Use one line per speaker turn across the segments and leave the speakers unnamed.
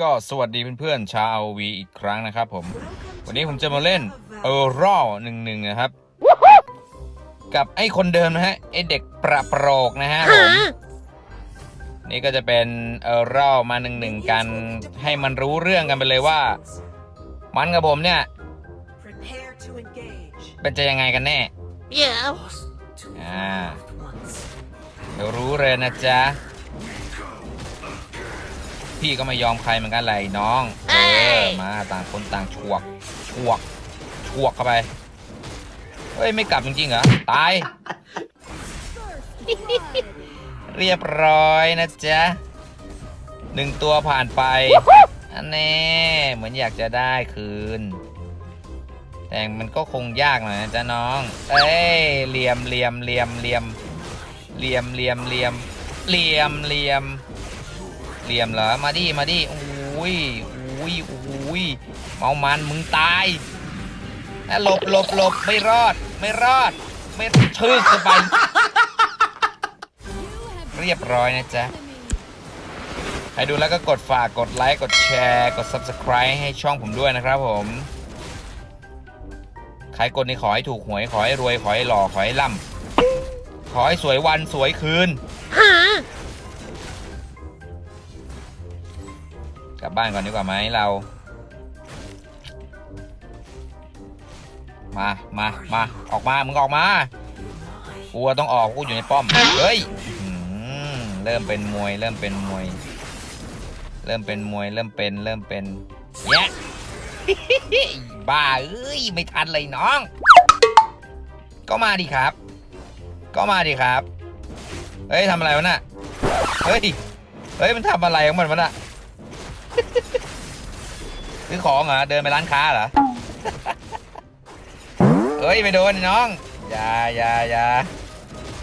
ก็สวัสดีเพื่อนๆชาว v อีกครั้งนะครับผม วันนี้ผมจะมาเล่นเออร์รอหนึ่งหนึ่งนะครับ กับไอ้คนเดิมนะฮะไอ้เด็กประโปรกนะฮะผมนี่ก็จะเป็นเออร์รอมาหนึ่งหนึ่งกันให้มันรู้เรื่องกันไปเลยว่า มันกับผมเนี่ย
Prepare to engage.
เป็นจะยังไงกันแน่
Yeah.
อ่าเดี๋ยวรู้เลยนะจ๊ะ พี่ก็ไม่ยอมใครเหมือนกันเลยน้องเออมาต่างคนต่างฉวกฉวกฉวกเข้าไปเฮ้ยไม่กลับจริงๆเหรอตาย เรียบร้อยนะจ๊ะหนึ่งตัวผ่านไปอันแน่เหมือนอยากจะได้คืน แต่มันก็คงยากหน่อยนะจ๊ะน้อง เอ้ยเหลี่ยมเหลี่ยมเหลี่ยมเหลี่ยมเหลี่ยมเหลี่ยมเหลี่ยมเหลี่ยมเหลี่ยม เหลี่ยมเหรอ มาดิ มาดิอุ้ยอุ้ยอุ้ยเมามันมึงตายอะหลบหลบหลบไม่รอด ไม่รอด ไม่ชื่อเข้าไปเรียบร้อยนะจ๊ะ ใครดูแล้วก็กดฝาก กดไลค์ กดแชร์ กด Subscribe ให้ช่องผมด้วยนะครับผม ใครกดนี่ขอให้ถูกหวย ขอให้รวย ขอให้หล่อ ขอให้ร่ำขอให้สวยวันสวยคืน บ้านก่อนดีกว่าไหมเรา มามามาออกมา มึงออกมา กูต้องออก กูอยู่ในป้อม เฮ้ยเริ่มเป็นมวย เริ่มเป็นมวย เริ่มเป็นมวย เริ่มเป็น เริ่มเป็นแยะบ้าเอ้ย ไม่ทันเลยน้อง ก็มาดิครับ ก็มาดิครับ เฮ้ยทำอะไรวะน่ะ เฮ้ย เฮ้ย มันทำอะไรของมันวะน่ะ ซื้อของเหรอ เดินไปร้านค้าเหรอเฮ้ยไม่โดนน้อง อย่าอย่าอย่า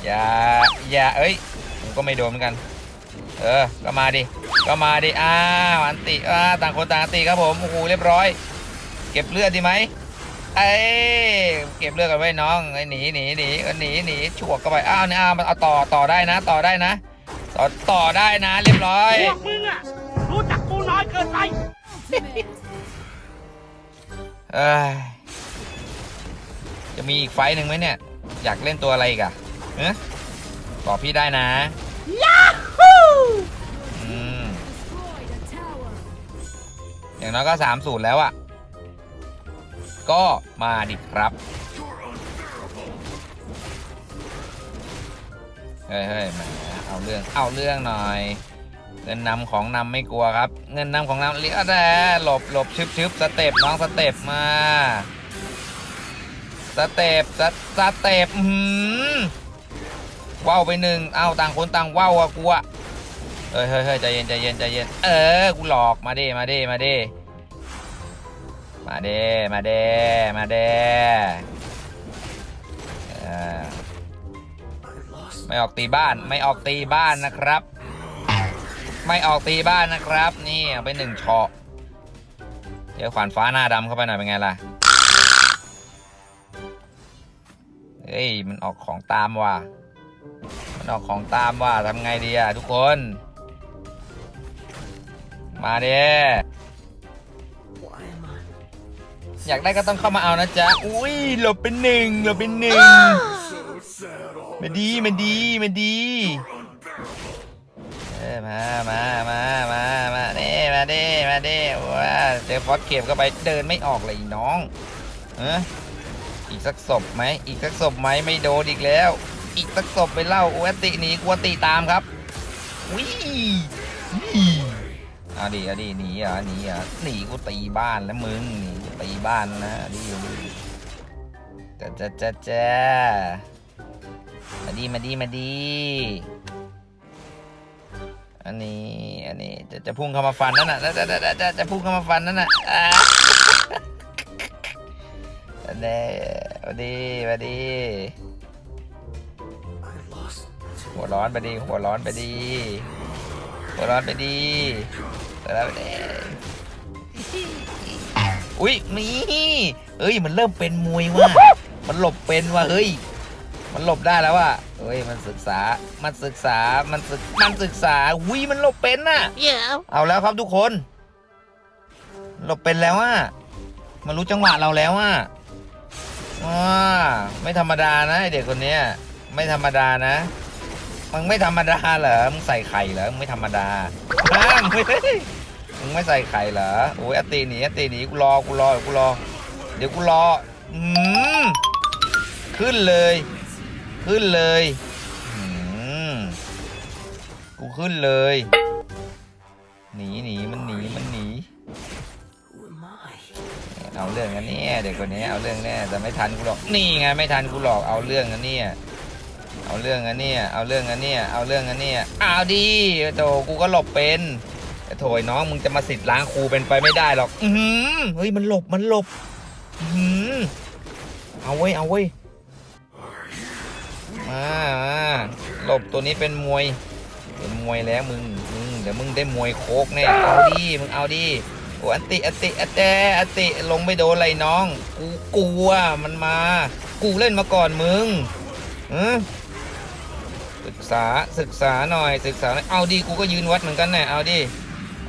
อย่าอย่าเอ้ยผมก็ไม่โดนเหมือนกัน เออ ก็มาดิ ก็มาดิ อ้าวอันติอ้าต่างคนต่างอันติครับผม โอ้โห เรียบร้อย เก็บเลือดดีไหมเอ้เก็บเลือดกันไว้น้องไอ้หนีหนีหนีหนีหนีฉวกเข้าไป อ้าวเนี่ยอ้าวมันเอาต่อต่อได้นะ ต่อได้นะ ต่อต่อได้นะ เรียบร้อย
พวกมึงอะ น้อยเกินไป
เอ้ยจะมีอีกไฟต์หนึ่งไหมเนี่ย อยากเล่นตัวอะไรอีกอะเอ๊ะบอกพี่ได้นะอืมอย่างน้อยก็สามสูตรแล้วอะก็มาดิครับ เฮ้ยเฮ้ยแหมเอาเรื่อง เอาเรื่องหน่อย เงินนำของนำไม่กลัวครับ เงินนำของนำเลี้ยแต่หลบหลบชึบชึบสเต็ปน้องสเต็ปมาสเต็ปสสเต็ปอื้อหืมว้าวไปหนึ่งเอาต่างคนต่างว้าวอะกูอะเฮ้ยเฮ้ยเฮ้ยใจเย็นใจเย็นใจเย็นเออกูหลอกมาดิมาดิมาดิมาเดิมาเดิมาเออไม่ออกตีบ้านไม่ออกตีบ้านนะครับ ไม่ออกตีบ้านนะครับ นี่เอาไปหนึ่งเฉาะเดี๋ยวขวานฟ้าหน้าดำเข้าไปหน่อยเป็นไงล่ะ เฮ้ย มันออกของตามว่ะ มันออกของตามว่ะทำไงดีอะทุกคน มาเด้อยากได้ก็ต้องเข้ามาเอานะจ๊ะ อุ้ยหลบเป็นหนึ่งหลบเป็นหนึ่งมาดีมาดีมาดีเออ มามามามามาเด้มาเด้มาเด้ว้าเจอฟอสเก็บเข้าไปเดินไม่ออกเลยน้องเอออีกสักศพไหมอีกสักศพไหมไม่โดนอีกแล้ว อีกสักศพไปเล่าอวติหนีกวติตามครับวิวิเอาดิเอาดิหนีอะหนีอะหนีกูตีบ้านแล้วมึงหนีกูตีบ้านนะดิจ้าจ้าจ้าจ้ามาดีมาดีมาดี อันนี้ อันนี้จะจะพุ่งเข้ามาฟันนั่นน่ะจะจะจะจะจะพุ่งเข้ามาฟันนั่นน่ะอ่าอันนี้มาดีมาดีหัวร้อนไปดีหัวร้อนไปดีหัวร้อนไปดีหัวร้อนไปดีอุ้ยมีเอ้ยมันเริ่มเป็นมวยว่ะมันหลบเป็นว่ะเฮ้ย มันหลบได้แล้วว่ะเฮ้ยมันศึกษา มันศึกษา มันศึก มันศึกษาวิมันหลบเป็นน่ะ
Yeah.
เอาแล้วครับทุกคน หลบเป็นแล้วอะมันรู้จังหวะเราแล้วอะว้าไม่ธรรมดานะไอ้เด็กคนเนี้ยไม่ธรรมดานะ มึงไม่ธรรมดาเหรอ มึงใส่ไข่เหรอ มึงไม่ธรรมดาฮะมึงไม่มึงไม่ใส่ไข่เหรอ โอ้ยอตตีหนีอตตีหนีกูรอ กูรอ กูรอ เดี๋ยวกูรอ อืมขึ้นเลย ขึ้นเลยอืมกูขึ้นเลย หนีหนีมันหนีมันหนีเอาเรื่องกันเนี่ยเด็กคนนี้เอาเรื่องแน่แต่ไม่ทันกูหรอกนี่ไงไม่ทันกูหรอกเอาเรื่องกันเนี่ยเอาเรื่องกันเนี่ยเอาเรื่องกันเนี่ยเอาเรื่องกันเนี่ยเอาดีโถกูก็หลบเป็นแต่โถยน้องมึงจะมาสิทธิ์ล้างครูเป็นไปไม่ได้หรอกอือหือเฮ้ยมันหลบมันหลบอื้อหือเอาเว้เอาเว้ มามาหลบตัวนี้เป็นมวย เป็นมวยแล้วมึง มึงเดี๋ยวมึงได้มวยโคกแน่ เอาดิ มึงเอาดิโอ้อันติอันติอันแต่อันติลงไม่โดนอะไรน้อง กูกลัวมันมา กูเล่นมาก่อนมึงเออศึกษาศึกษาหน่อยศึกษาหน่อยเอาดิกูก็ยืนวัดเหมือนกันแน่เอาดิ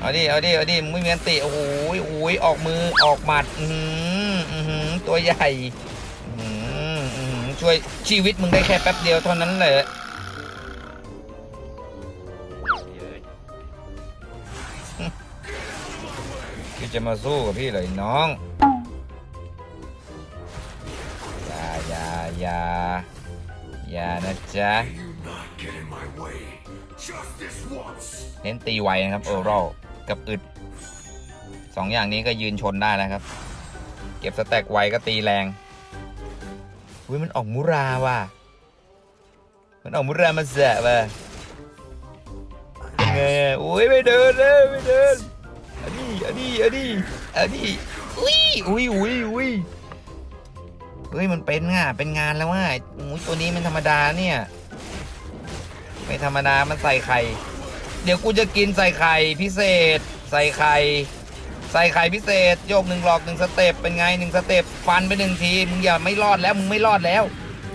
เอาดิเอาดิเอาดิมึงไม่มีอันติโอ้โหโอ้ยออกมือออกหมัด อือหืออือหือตัวใหญ่ ช่วยชีวิตมึงได้แค่แป๊บเดียวเท่านั้นแหละพี่จะมาสู้กับพี่เลยน้องอย่าอย่าอย่าอย่านะจ๊ะเน้นตีไวนะครับโอรอลกับอึดสองอย่างนี้ก็ยืนชนได้แล้วครับ เก็บสแต็กไวก็ตีแรง อุ้ยมันออกมุราว่ะ มันออกมุรามาแสะว่ะยังไงอะอุ้ยไม่เดินเลยไม่เดินอันนี้อันนี้อันนี้อันนี้อุ้ยอุ้ยอุ้ยอุ้ยเฮ้ยมันเป็นง่ะเป็นงานแล้วว่ะอุ้ยตัวนี้มันธรรมดาเนี่ยไม่ธรรมดามันใส่ไข่ เดี๋ยวกูจะกินใส่ไข่พิเศษ ใส่ไข่ ใส่ไข่พิเศษ โยกหนึ่งหลอกหนึ่งสเต็ปเป็นไงหนึ่งสเต็ปฟันไปหนึ่งทีมึงอย่าไม่รอดแล้วมึงไม่รอดแล้ว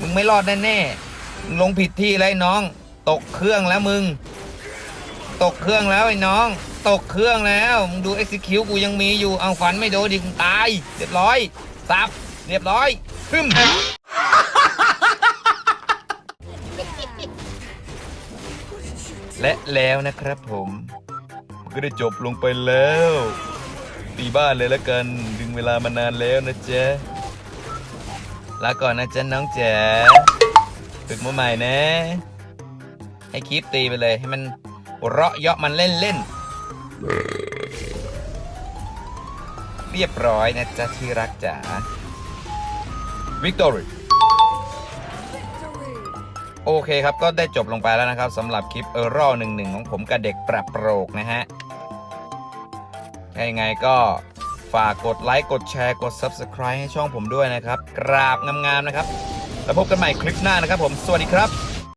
มึงไม่รอดแน่ๆมึงลงผิดที่ไอ้น้อง ตกเครื่องแล้วมึง ตกเครื่องแล้วไอ้น้อง ตกเครื่องแล้วมึงดู execute กูยังมีอยู่เอาฟันไม่โดนดิมึงตายเรียบร้อยซับเรียบร้อยขึ้นและแล้วนะครับผม ก็ได้จบลงไปแล้ว ตีบ้านเลยแล้วกัน ดึงเวลามานานแล้วนะเจ๊ลาก่อนนะจ๊ะน้องจ๋ฝึกมาใหม่นะ ให้คลิปตีไปเลยให้มันเราะเยาะมันเล่นเล่น เรียบร้อยนะจ๊ะที่รักจ๋าวิกตอรีโอเคครับก็ได้จบลงไปแล้วนะครับสำหรับคลิปเออร์รอหนึ่งหนึ่งของผมกับเด็กปรับโปรกนะฮะ ถ้ายังไงก็ฝากกดไลค์ กดแชร์ กด Subscribe ให้ช่องผมด้วยนะครับ กราบงามๆนะครับ แล้วพบกันใหม่คลิปหน้านะครับผม สวัสดีครับ